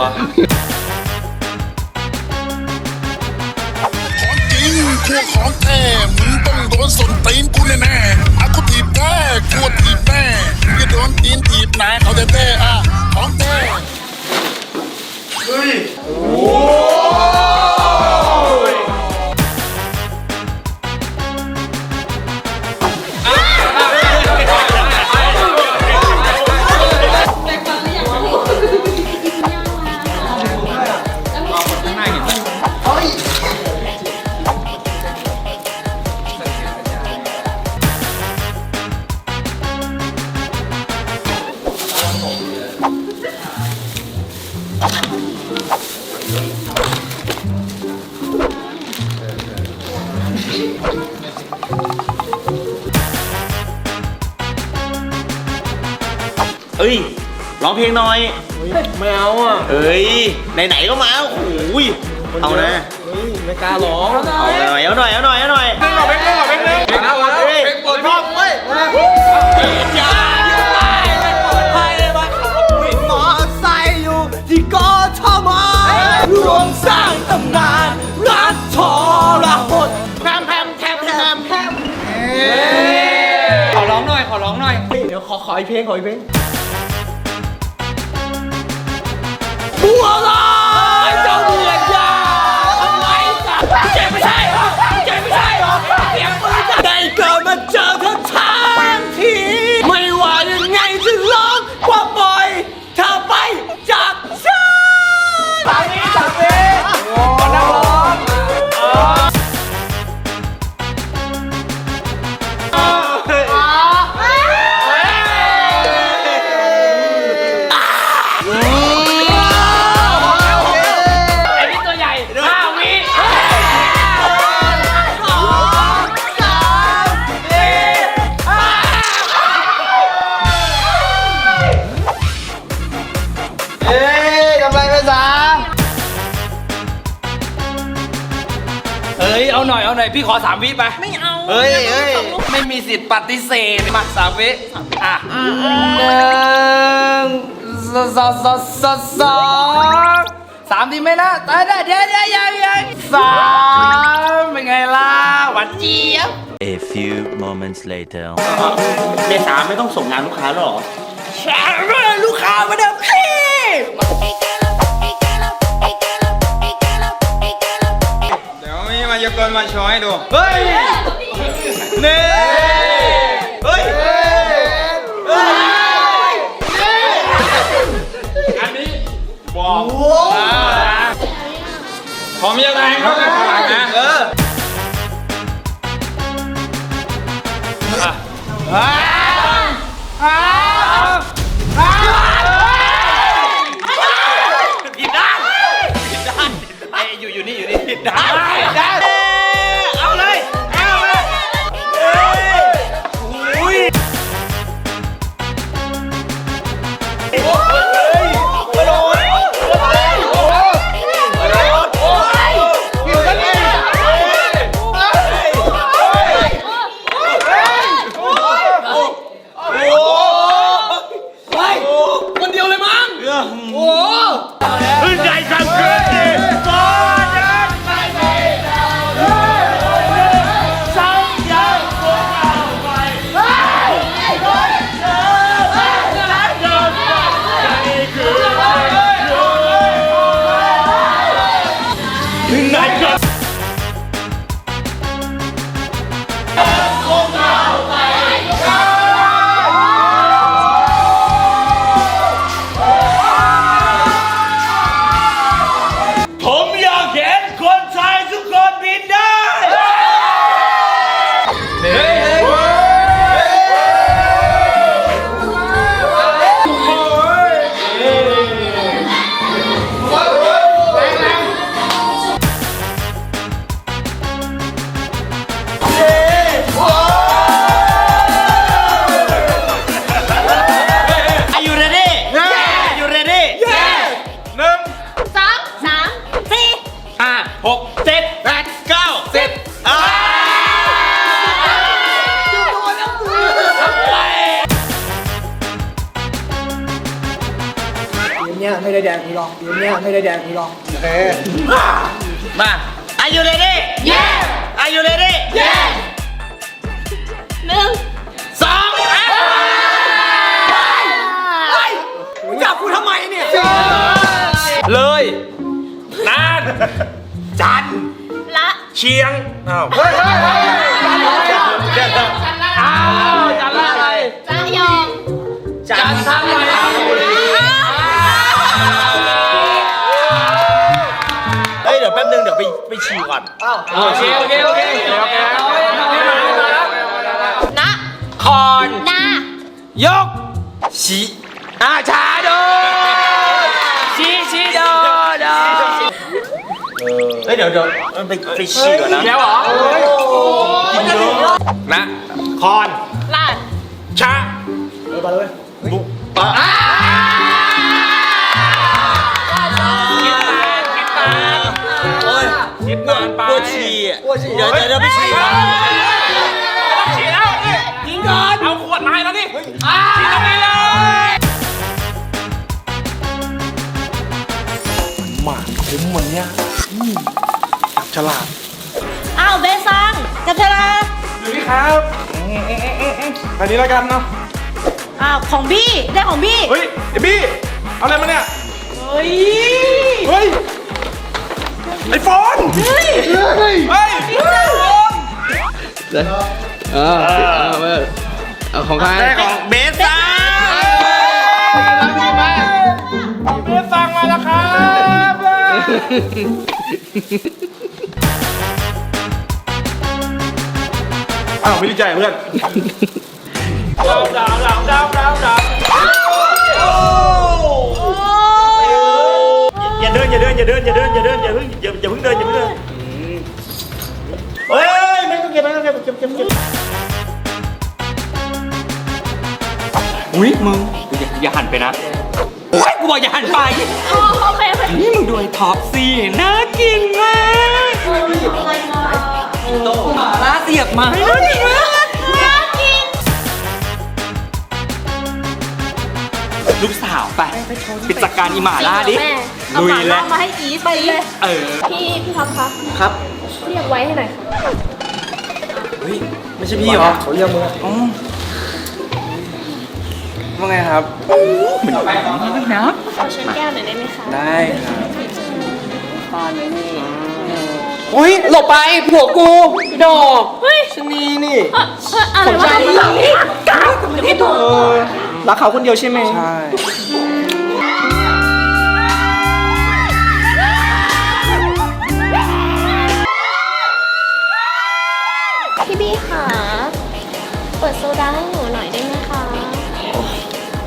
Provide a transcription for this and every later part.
วะของจริงขั้วของแท้มึงต้องโดนส้นตีนกูแน่ๆอากูถีบแท้กลัวถีบแน่มึงจะโดนตีนถีบนายเอาแต่แท้อะของแท้เเอาอะเอ้ย ไหนๆก็มาโอ้โหยเอานะเฮ้ยไม่กล้าร้องเอาหน่อยเอาหน่อยเอาหน่อยเอาหน่อยเพลงเพลงเพลงเพลงเพลงเพลงเอาแล้วเพลงเปิดพ่อเว้ยมอไซค์อยู่ที่กทมรวมสร้างตำนานรักทรหดแพมแพมแพมแพมแพมขอร้องหน่อยขอร้องหน่อยเดี๋ยวขอขออีกเพลงขออีกเพลง บัวลอ หน่อยเอาหน่อยพี่ขอสามวิไป ไม่เอาเฮ้ยเฮ้ยไม่มีสิทธิ์ปฏิเสธมาสามวิอะหนึ่งสองสองสองสองสามทีไหมนะตายได้เดี๋ยวเดี๋ยวยังยังสามเป็นไงล่ะหวานเจี๊ยบ A few moments later. เมษาไม่ต้องส่งงานลูกค้าแล้วเหรอ แชร์เลยลูกค้ามาเดิมายากลมาโชว์ให้ดู เฮ้ยเน่เฮ้ยอันนี้บอกผมยังไงครับข้างหลังนะเออผิ เหกเจ็ดแปดเก้าสิบอ่าเนี่ยไม่ได้แดงอีกหรอกเนี่ยไม่ได้แดงอีกหรอกเฮ้ยมา Are you ready Yes Are you ready Yes หนึ่งสองไปยจับกูทำไมเนี่ย เลยนาน จันละเชียงอ้าวเฮ้ยเฮ้ยเฮ้ยอ้าวจันอะไรละยองจันทบุรีเฮ้ยเดี๋ยวแป๊บนึงเดี๋ยวไปไปฉี่ก่อนโอเคโอเคโอเคโอเคนะคอนนายกชีอาชาโดชีชีโดโด เฮ้ยเดี๋ยวเดี๋ยวมันไปไปฉี่ก่อนนะแล้วเหรอนะคอนลาดชะเออไปเลยบุปะคิดนานคิดนานโอ้ยคิดนานไปปวดฉี่อะเดี๋ยวเดี๋ยวเดี๋ยวไปฉี่ก่อนฉีดแล้วยิงก่อนเอาขวดมาให้แล้วนี่ฉีดตรงนี้เลยหมาคุ้มวันเนี้ย อืมฉลาดอ้าวเบซังจับเวลาอยู่นี่ครับอันนี้แล้วกันเนาะอ้าวของบี้ได้ของบี้เฮ้ยไอ้บี้เอาอะไรมาเนี่ยเฮ้ยเฮ้ยไอโฟนเฮ้ยเฮ้ยไอโฟนเอาของใครได้ของเบสซ่าเพื่อนสั่งมาแล้วครับ อ้าวไม่ดีใจเพื่อนดาวดาวดาวดาวดาวดาวอย่าเดินอย่าเดินอย่าเดินอย่าเดินอย่าเดินอย่าเพิ่งอย่าอย่าเพิ่งเดินอย่าเพิ่งเดินเฮ้ยไม่ต้องเก็บไม่ต้องเก็บเก็บเก็บเก็บอุ้ยมึงอย่าอย่าหันไปนะโอ้ยกูบอกอย่าหันไป โอเค นี่มึงดูไอ้ท็อปสิน่ากินมากอะไรมาโต๊ะหมาล่าเสียบมาน่ากินมากน่ากินลูกสาวไปปิดจัดการอีหมาล่าดิแม่เอาลุยหมาแล้ล่าวมาให้อีทไปเลย เออ พี่พี่ท็อปคะครับเรียกไว้ให้หน่อยค่ะไม่ใช่พี่เหรอเขาเรียกมึง ว่าไงครับนะขอชนแก้วหน่อยได้ไหมคะได้ครับโอ้ยหลบไปผัวกูดอกเฮ้ยชนีนี่ เอ่อเอ่ออะไรวะก้าวกับพี่ถูกรักเขาคนเดียวใช่ไหม ใช่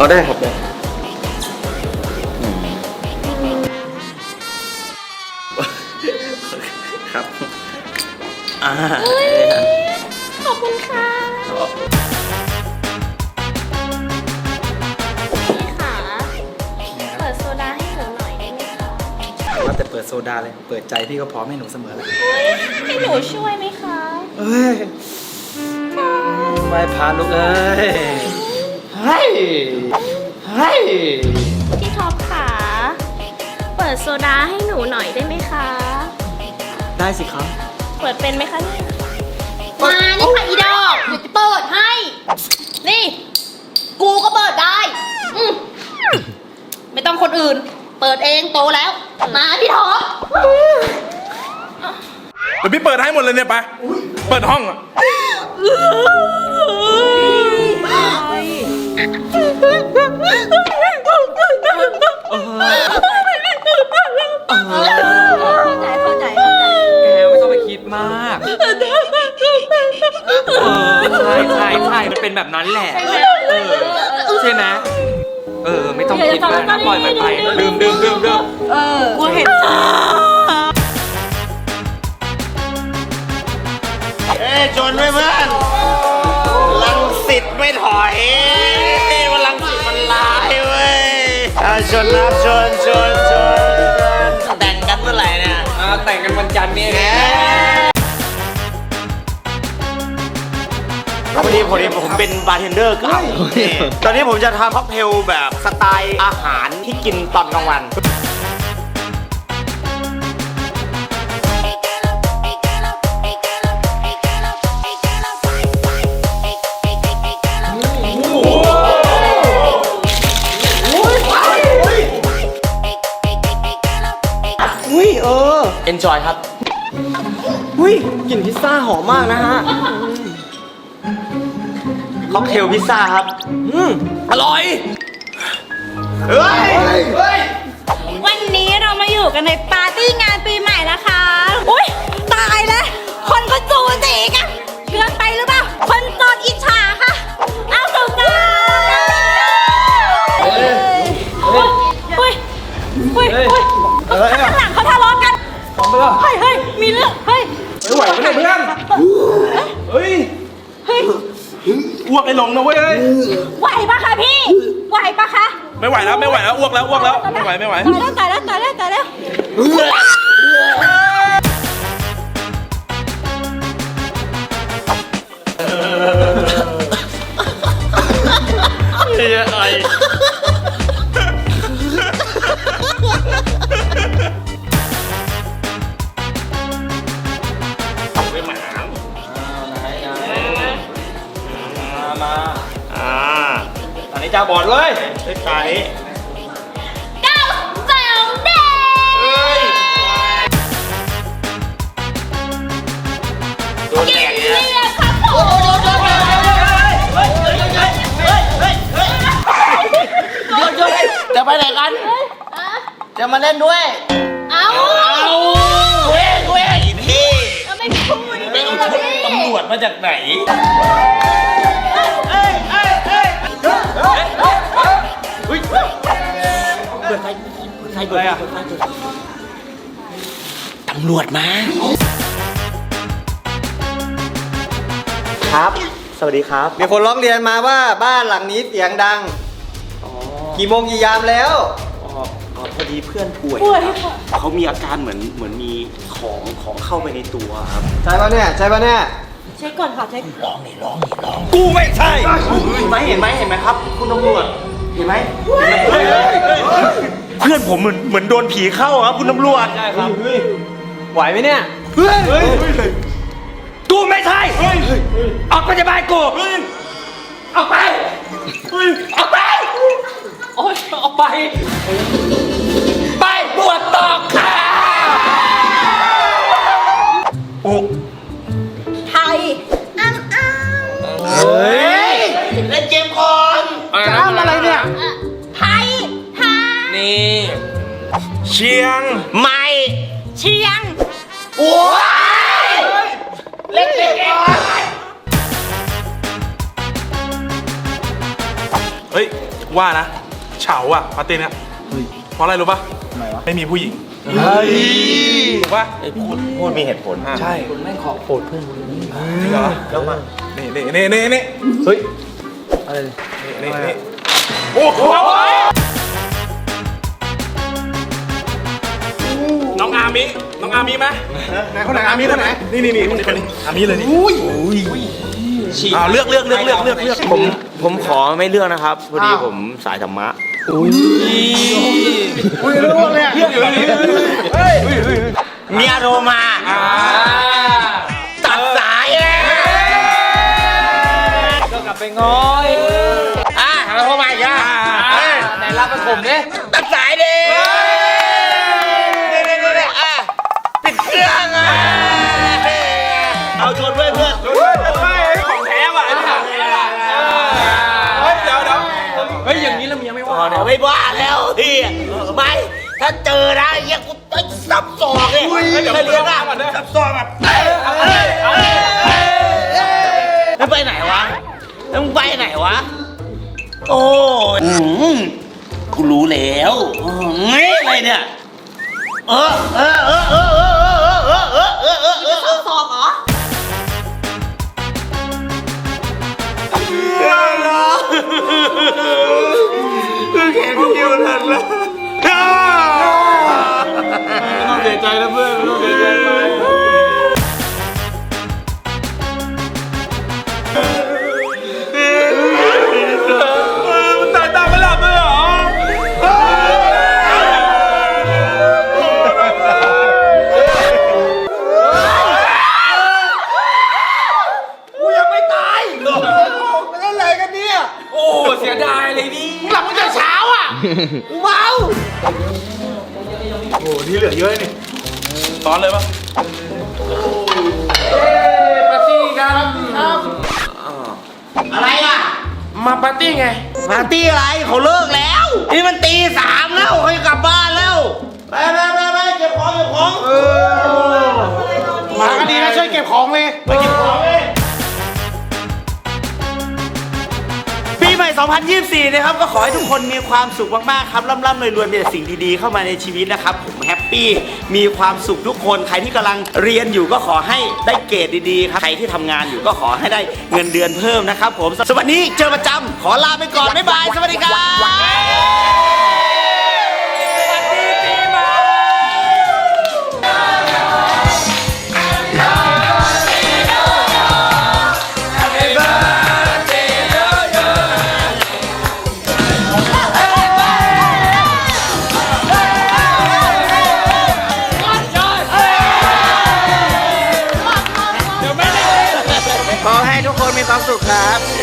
เอาได้ครับได้ครับ อ่าขอบคุณค่ะพี่ค่ะเปิดโซดาให้หนูหน่อยได้ไหมคะว่าแต่เปิดโซดาเลย เปิดใจพี่ก็พร้อมให้หนูเสมอแล้วเฮ้ยให้หนูช่วยไหมคะเฮ้ยไหว้พาลูกเอ้ย เฮ้ยเฮ้ยพี่ท็อปค่ะ เปิดโซดาให้หนูหน่อยได้ไหมคะ ได้สิครับ เปิดเป็นไหมคะเนี่ยมานี่ค่ะอีดอกเดี๋ยวจะเปิดให้ นี่ กูก็เปิดได้อืมไม่ต้องคนอื่น เปิดเองโตแล้ว มาพี่ท็อปเดี๋ยวพี่เปิดให้หมดเลยเนี่ยไป เปิดห้องอะ เข้าใจเข้าใจแกไม่ต้องไปคิดมากเออใช่ใช่ใช่มันเป็นแบบนั้นแหละ เออ ใช่ไหมเออ ไม่ต้องคิดมากนะปล่อยมันไปดื่มดื่มดื่มดื่มกูเห็นเอ้ยชนไว้เพื่อนลังสิตไม่ถอย ชนนะชนชนชนแต่งกันเมื่อไหร่เนี่ยอ่าแต่งกันวันจันทร์เนี่ยแหมพอดีพอดีผมเป็นบาร์เทนเดอร์เก่านี่ตอนนี้ผมจะทำค็อกเทลแบบสไตล์อาหารที่ที่กินตอนกลางวัน อ enjoy ครับอุ้ยกลิ่นพิซซ่าหอมมากนะฮะค็อกเทลพิซซ่าครับ อืมอร่อยเฮ้ย วันนี้เรามาอยู่กันในปาร์ตี้งานปีใหม่นะคะ อุ้ยตายแล้ว คนก็จูจีกันเกินไปหรือเปล่า คนโสดอิจฉาค่ะ เอาสุกาเฮ้ยเฮ้ยเฮ้ยเฮ้ย กันเฮ้ยเฮ้ยมีเรื่องเฮ้ยไม่ไหวไม่ได้เพื่อนเฮ้ยเฮ้ยอ้วกไอ้หลงนะเว้ยเอ้ยไหวปะคะพี่ไหวปะคะไม่ไหวแล้วไม่ไหวแล้วอ้วกแล้วอ้วกแล้วไม่ไหวไม่ไหวตายแล้วตายแล้วตายแล้วตายแล้วมา ดเว้ยไอ้ไก่เก้าสองเด็เฮ้ยโดนแดกเนี่ยเรียกครับผมจะไปไหนกัน จะมาเล่นด้วย เอาเว้ยเว้ยพี่เอาไม่พูดไปเอาชุดตำรวจมาจากไหน อะไรอะตำรวจมา ครับ สวัสดีครับ มีคนร้องเรียนมาว่าบ้านหลังนี้เสียงดัง กี่โมงกี่ยามแล้ว อ๋ออ๋อพอดีเพื่อนป่วยป่วยเขามีอาการเหมือนเหมือนมีของของเข้าไปในตัวครับ ใช่ปะเนี่ย ใช่ปะเนี่ย เช็คก่อนค่ะเช็คกูไม่ใช่ เห็นไหมเห็นไหมเห็นไหมครับ คุณตำรวจ ห็นไหมเห็นไหมเพื่อนผมเหมือนเหมือนโดนผีเข้าครับคุณตำรวจใช่ครับไหวไหมเนี่ยกูไม่ใช่ออกไปจากบ้านกูออกไปออกไปโอ๊ยออกไป ไปบวชต่อค่ะ เชียงไม่เชียงโอ้ยเล่นเกมก่อนเฮ้ย ว่านะ เฉาอะปาร์ตี้เนี่ยเพราะอะไรรู้ปะไม่มีผู้หญิงถูกปะพูดมีเหตุผลใช่คุณแม่งขอโปรดเพื่อนคุณนี่มาจริงเหรอแล้วมานี่นี่นี่นี่นี่เฮ้ยอะไรเนี่ยนี่นี่โอ้โห น้องอามิ น้องอามิไหมไหนคนไหนอามิคนไหนนี่นี่นี่คนนี้คนนี้อามิเลยนี่อุ้ยอ้าวเลือกเลือกเลือกเลือกเลือกเลือกผมผมขอไม่เลือกนะครับ พอดีผมสายธรรมะเลือกอยู่นี่เฮ้ยเมียโทรมาตัดสายเลยก็กลับไปง้อยอะเราโทรมาอีกอะไหนรับไปผมดิตัดสายดิเนี่ย ชวนเพื่อนเพื่อนของแท้ว่ะอันนี้ของแท้ว่ะเฮ้ยเดี๋ยวเดี๋ยวเฮ้ยอย่างนี้แล้วเมียไม่ว่าอ๋อเดี๋ยวไม่บ้าแล้วพี่ไม่ถ้าเจอนะไอ้เหี้ยกูต้องสับศอกเลยเดี๋ยวเลี้ยงอะสับศอกแบบเอ้ยเอ้ยเอ้ยเอ้ยแล้วไปไหนวะแล้วมึงไปไหนวะ โอ้ยอืมกูรู้แล้วอืมไม่อะไรเนี่ย เออเออเออเออเออเอ แค่คนเดียวทันแล้วเสียใจนะเพื่อนไม่ต้องเสียใจไป ตี้อะไรเขาเลิกแล้ว นี่มันตีสามแล้วเขาจะกลับบ้านแล้วไปไปไปไปเก็บของเก็บของมากันดีนะช่วยเก็บของเลยไปเก็บ 2024 นะครับ ก็ขอให้ทุกคนมีความสุขมากๆครับร่ำๆรวยๆมีแต่สิ่งดีๆ เข้ามาในชีวิตนะครับ ผมแฮปปี้มีความสุขทุกคน ใครที่กำลังเรียนอยู่ก็ขอให้ได้เกรดดีๆครับใครที่ทำงานอยู่ก็ขอให้ได้เงินเดือนเพิ่มนะครับผมสวัสดีเจอประจำขอลาไปก่อนบ๊ายบายสวัสดีครับ ข